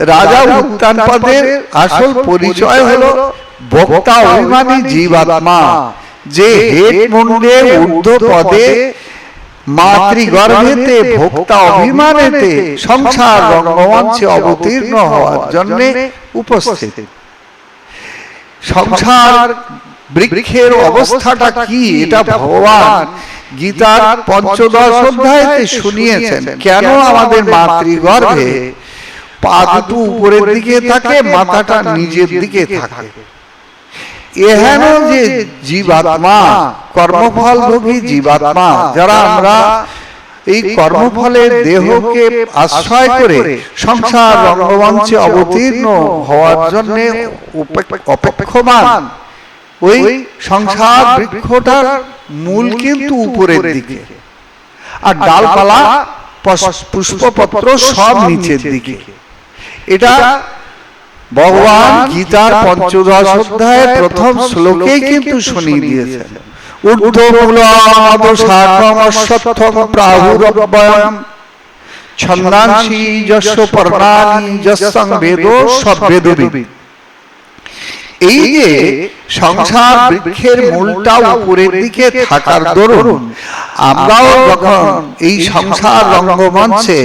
রাজা উত্তানপদের আসল পরিচয় হলো বক্তা অভিমানী জীবাত্মা যে হেড মুন্ডে ঊর্ধ্ব পদে মাতৃগর্ভেতে ভোক্তা অভিমানেতে সংসার রঙ্গমঞ্চে অবতীর্ণ হওয়ার জন্য উপস্থিত। সংসার বৃক্ষের অবস্থাটা কি? এটা ভগবান গীতার পঞ্চদশ অধ্যায়তে শুনিয়েছেন। কেন আমাদের মাতৃগর্ভে? পা দুটো উপরের দিকে থাকে, মাথাটা নিজের দিকে থাকে। এহেন যে জীবাত্মা, কর্মফল ভোগী জীবাত্মা, যারা আমরা এই দেহকে আশ্রয় করে সংসার রঙ্গমঞ্চে অবতীর্ণ হওয়ার জন্য অপেক্ষমান। ওই সংসার বৃক্ষটার মূল কিন্তু উপরের দিকে। আর ডালপালা, পুষ্পপত্র সব নিচের দিকে। এটা ভগবান গীতার পঞ্চদশ অধ্যায়ের প্রথম শ্লোকেই কিন্তু শুনিয়ে দিয়েছেন। ঊর্ধ্বমূলমদশাখমশ্বত্থম প্রাহুরব্বয়ম। যস্য পর্ণানি যস্যং বেদো সবেদবিদ এই যে সংসার বৃক্ষের মূলটা উপরের দিকে থাকার দরুন। আমরাও যখন এই সংসার রঙ্গমঞ্চে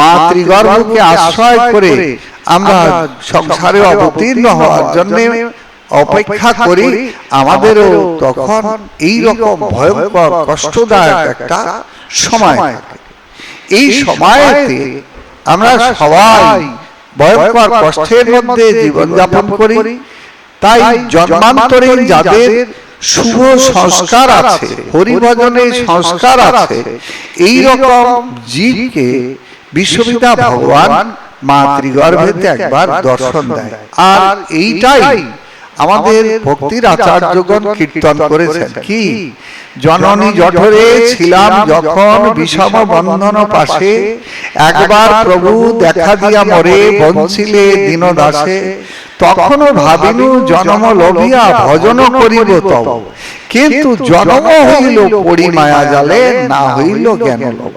মাতৃগর্ভকে আশ্রয় করে আমরা সংসারে অবতীর্ণ হওয়ার জন্য অপেক্ষা করি। আমাদেরও তখন এই রকম ভয়ঙ্কর কষ্টদায়ক একটা সময় এই সময়েতে আমরা সবাই ভয়ঙ্কর কষ্টের মধ্যে জীবনযাপন করি। তাই জন্মান্তরে যাদের শুভ সংস্কার আছে হরিভজনে সংস্কার আছে এই রকম জীবকে বিশ্বপিতা ভগবান মাতৃগর্ভেতে একবার দর্শন দেয়। আর এইটাই আমাদের ভক্তির আচার্যগণ কীর্তন করেছেন। কি? জননী জঠরে ছিলাম যখন বিষম বন্ধন পাশে। একবার প্রভু দেখা দিয়া মরে বঞ্চিলে দিন দাসে তখনও ভাবিনু জনম লভিয়া ভজন করিব তব। কিন্তু জনম হইল পরিমায়া জালে না হইল জ্ঞান লভ।